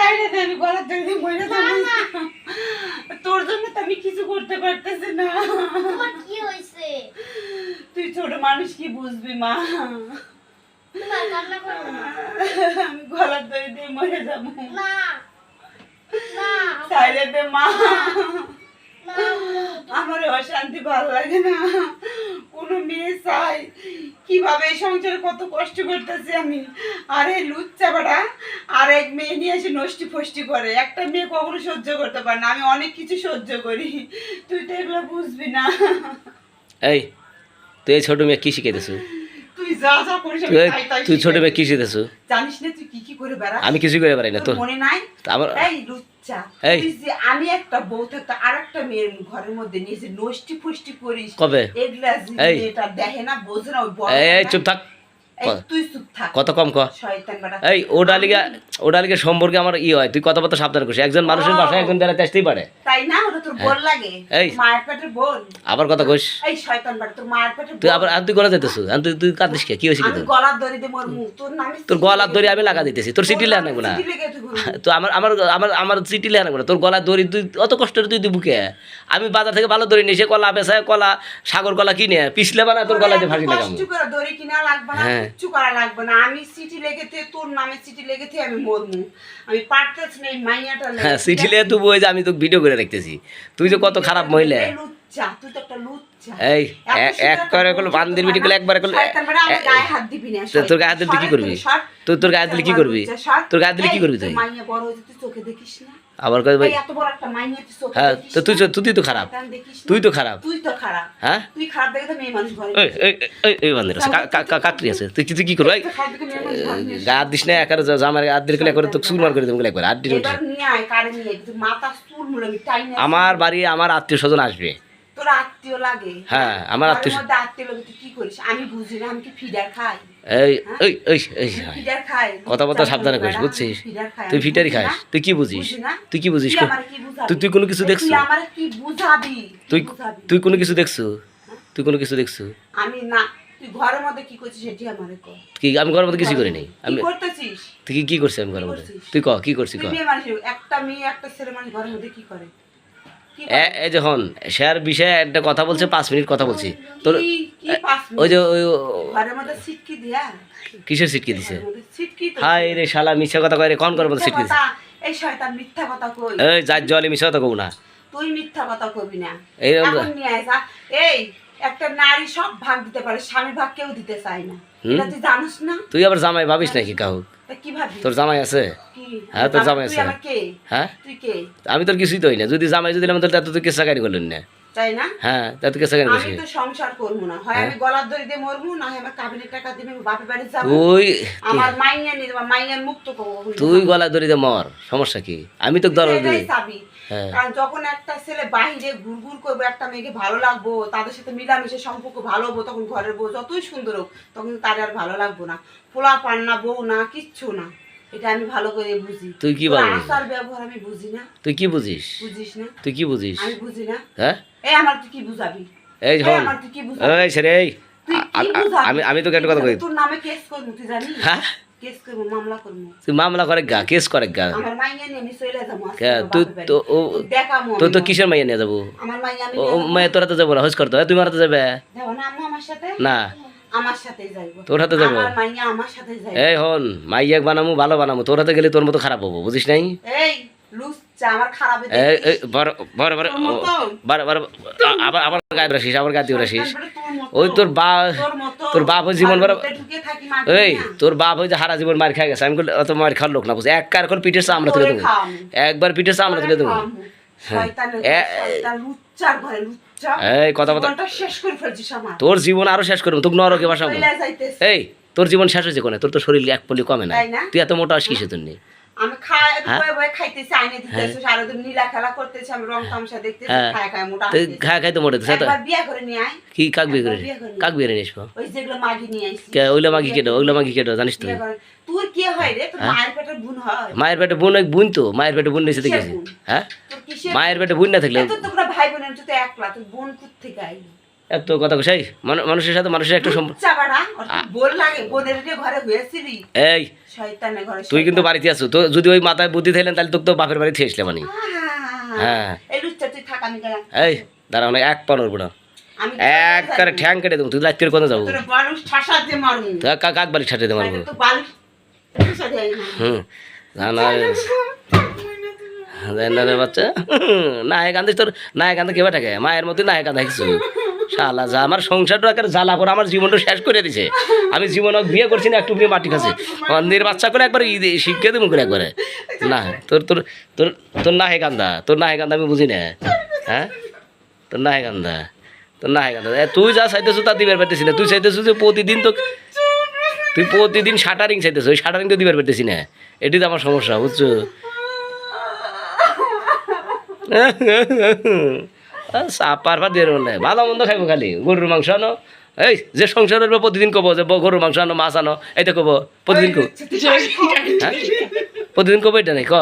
সাইডে দে আমি গলার মরে যাব। তোর জন্য তো আমি কিছু করতে পারতেছি না। তোমার কি হয়েছে? তুই ছোট মানুষ কি বুঝবি মা? আমি দিয়ে মরে যাব। না না সাইডে দে মা আমার অশান্তি ভালো লাগে না। কোনো মেয়ে চাই। কীভাবে সংসারে কত কষ্ট করতেছি আমি। আর লুচ্চা বাড়া, আর এক মেয়ে নিয়ে এসে নষ্টি ফষ্টি করে। একটা মেয়ে কখনো সহ্য করতে পারে না। আমি অনেক কিছু সহ্য করি। তুই তো এগুলো বুঝবি না। এই, তুই ছোট মেয়ে কি শিখাইতেছু তুই যা যা করিস আমি তুই তাই তাই তুই ছোট কি জানিস না তুই কি কি করে বেড়া আমি কিছু করে বেড়াই না তোর মনে নাই? আমার এই লুচ্চা তুই যে আমি একটা বউ থাকতে আর একটা মেয়ের ঘরের মধ্যে নিয়ে যে নষ্টি ফুষ্টি করিস কবে? এগুলা যে এই। দেখে না বোঝে না ওই বড় এই চুপ থাক। কত কম ক? এই ওটা লিগা ওটা লিগে সম্পর্কে আমার ই হয়। তুই কথাবার্তা সাবধান করিস একজন মানুষের বাসায় একজন বেড়াতে আসতেই পারে। তাই না? ওটা তোর বোন লাগে। এই। মায়ের পেটের বোন। আবার কথা কইস। এই শয়তান বেটা তোর মায়ের পেটের তুই আবার আর তুই গলা যেতেছু আর তুই তুই কাঁদিস কে? কি হয়েছে কি তোর গলার দড়ি দিয়ে মোর মুখ তোর নামে তোর গলার দড়ি আমি লাগা দিতেছি। তোর সিটি লেখা না। তুই তো আমার আমার আমার আমার সিটি লেখা না। তোর গলার দড়ি তুই অত কষ্ট তুই তুই বুকে আমি বাজার থেকে ভালো দড়ি নিয়ে এসে কলা বেসায় কলা সাগর কলা কিনে পিছলে বানা তোর গলাতে ফাঁসি লাগাম হ্যাঁ। কিচ্ছু করা লাগবে না। আমি সিটি লেগেতে তোর নামে সিটি লেগেতে আমি মরমু আমি পারতেছি না এই মাইয়াটা হ্যাঁ সিটি লেগে তুই বই যে আমি তোকে ভিডিও করে রাখতেছি তুই যে কত খারাপ মহিলা। লুচ্চা তুই তো একটা লুচ্চা। এই এক করে করল বান্দির করলে না- একবারে বেটা, আমার গায়ে হাত দিবি না, তোর গায়ে হাত দিলে কি করবি? তোর তোর গায়ে দিলে কি করবি? তোর গায়ে দিলে কি করবি তুই? মাইয়া বড় হয়েছে, তুই চোখে দেখিস না? আবার কাছে ভাই হ্যাঁ তো তুই তো- তুই তো খারাপ? তুই তো খারাপ। তুই তো খারাপ। হ্যাঁ? তুই খারাপ দেখে তো মেয়ে মানুষ এই এই বান্দির আছে কাকরি আছে। তুই তুই কি করবি। গা দিস না একার যা- জামার হাত দিলে করে তো সুরমার করে দেবো একবার আমি আমার বাড়ি আমার আত্মীয় স্বজন আসবে। আত্মীয় লাগে। হ্যাঁ, আমার ঘরের আত্মীয়- মধ্যে আত্মীয় লাগে তুই কি করিস? আমি বুঝি না আমি কি ফিডার খাই? এই এই এই এই ফিডার খাই? কথা বলতে সাবধানে করিস, বুঝছিস? তুই ফিটারি খাস তুই কি বুঝিস? তুই কি বুঝিস? তুই? তুই কোনো কিছু তুই দেখছ? কি বুঝাবি? তুই তুই কোনো কিছু দেখছ? তুই কোনো কিছু দেখছ? আমি না তুই ঘরের মধ্যে কি করছিস সেটি আমারে কর। কি আমি ঘরের মধ্যে কিছু করি নাই আমি করতেছিস? তুই কি- কি করছি আমি ঘরের মধ্যে? করছিস? তুই ক কি করছি ক? তুই মেয়ে মানুষ একটা মেয়ে একটা ছেলে মানুষ ঘরের মধ্যে কি করে? এই যখন শেয়ার বিষয়ে একটা কথা বলছে পাঁচ মিনিট কথা বলছি। তোর ওই যে ওই সিটকি কিসের সিটকে দিছে? সিটকি হাই রে শালা মিথ্যা কথা কয় রে কোন করে মধ্যে মিথ্যা দিছে এই শয়তান মিথ্যা কথা কই? এই যার জলে কথা কব না। তুই মিথ্যা কথা কবি না। এই এখন নিয়ে আসা এই একটা নারী সব ভাগ দিতে পারে স্বামী ভাগ কেউ দিতে চায় না। এটা তুই জানিস না? তুই আবার জামাই ভাবিস নাকি কাহু? তা কি ভাবি তোর জামাই আছে? হ্যাঁ, তোর জামাই আছে। হ্যাঁ? আমি তোর কিছুই তো হই না। যদি জামাই যদি আমার তাহলে তুই কেসা গাড়ি করলেন না। তাই না? হ্যাঁ তা তুই কেসা গাড়ি আমি করছিস তো সংসার করব না। হয় আমি গলার দড়ি দিয়ে মরবো না হয় আমার কাবিনের টাকা দিবে বাপের বাড়ি যাব। তুই আমার মাইয়া নিয়ে দেবো মাইয়ার মুক্ত করব তুই গলা ধরিতে মর। সমস্যা কি? আমি তো দরদ দিই। কারণ যখন একটা ছেলে বাহিরে ঘুরঘুর করবে একটা মেয়েকে ভালো লাগবো তাদের সাথে মিলামিশে সম্পর্ক ভালো হব তখন ঘরের বউ যতই সুন্দর হোক তখন তার আর ভালো লাগবো না। পোলা পান না বউ না কিচ্ছু না। এটা আমি ভালো করে বুঝি। তুই কি বুঝিস? আচার ব্যবহার আমি বুঝি না। তুই কি বুঝিস? বুঝিস না। তুই কি বুঝিস? আমি বুঝি না। হ্যাঁ? এই আমার তুই কি বুঝাবি? এই এই হন আমার তুই কি বুঝাবি? এই সেরে? আমি আমি তোকে একটা কথা কই তোর নামে কেস করব তুই জানিস? হ্যাঁ? মামলা তুই মামলা করে গা কেস করে গা। তুই তো ও- তো তো কিসের মাইয়া নিয়ে যাব? ও নিয়ে ও, যাব। মাইয়া তোরা তো যাব না হজ করতে হয়? মারাতে যাবে? তোর হাতে যাব? এই হন মাইয়াক বানামু ভালো বানামো। তোর হাতে গেলে তোর মতো খারাপ হব বুঝিস নাই? আবার গায়ে রাখিস আবার গায়ে রাখিস ওই তোর বা তোর বাপ ওই জীবন এই তোর বাপ ওই যে হারা জীবন মার গেছে। আমি অত মার খাওয়ার লোক না এক কার করে পিঠের চামড়া তুলে দেবো। একবার পিঠের চামড়া তুলে দেবো। লুচ্চা। এই কথা। তোর জীবন আরও শেষ করব। তোকে নরকে বাসাবো। এই তোর জীবন শেষ হয়েছে কোনে? তোর তো শরীর এক পলি কমে না? তুই এত মোটা আসিস তুই নি আমি খাই হ্যাঁ? বয়ে বয়ে খাইতেছি আইনে দিতেছি সারাদিন নীলা খেলা করতেছি আমি রং তামসা দেখতেছি হ্যাঁ। খায় খায় মোটা। খাই খাই তো মোটে তো। একবার বিয়ে করে নিয়ে কি কাক বিয়ে করে? কাক বিয়ে নিয়ে আসব? ওই যেগুলো মাগি নিয়ে আইছি। কে ওইগুলো মাগি কেটো ওইগুলো মাগি কেটো জানিস তুই তোর কি হয় রে? তোর হ্যাঁ? মায়ের পেটের বোন হয়। মায়ের পেটে বোন এক বোন তো মায়ের পেটে বোন কিসের দেখেছি। হ্যাঁ? মায়ের পেটে বোন না থাকলে তোমরা ভাই বোনের তো একলা তোর বোন কোথ থেকে আইলি? এত কথা কইসাই মানুষের সাথে মানুষের একটা সম্পর্ক এই তুই কিন্তু বাড়িতে আছো তো যদি ওই মাথায় বুদ্ধি থাকলেন তাহলে তোকে তো বাপের বাড়িতে আসলে মানে হ্যাঁ। এই থাক আমি গেলাম। এই দাঁড়াও না এক পা নড়বো না। আমি এক করে ঠ্যাং কেটে দেবো তুই রাত্রির কোথাও যাব? কাক কাক বাড়ি ছাড়িয়ে দেবো তো বালুস ঠাসা দেয় না হুম না না না। বাচ্চা। নায়ক আন্দিস তোর নায়ক আন্দা কেবা থাকে মায়ের মধ্যে নায়ক আন্দা কিছু শালা যা আমার সংসারটা একের জ্বালা করে আমার জীবনটা শেষ করে দিছে। আমি জীবন বিয়ে করছি না একটু মাটি খাচ্ছে। অন্যের বাচ্চা করে একবার ঈদ শিখিয়ে দেবো করে একবারে। না তোর তোর তোর তোর নাহে কান্দা তোর নাহে কান্দা আমি বুঝি না। হ্যাঁ? তোর নাহে কান্দা তোর নাহে কান্দা। এ, তুই যা চাইতেছো তা দিবার পারতেছি না। তুই চাইতেছো যে প্রতিদিন তো তুই প্রতিদিন শাটারিং চাইতেছো ওই শাটারিং তো দিবার পারতেছি না। এটি তো আমার সমস্যা বুঝছ? সাপার পা দিয়ে না ভালো মন্দ খাইব খালি গরুর মাংস আনো এই যে সংসার করবে প্রতিদিন কব যে গরুর মাংস আনো মাছ আনো এইটা কবো প্রতিদিন কব হ্যাঁ প্রতিদিন কব এটা নাই ক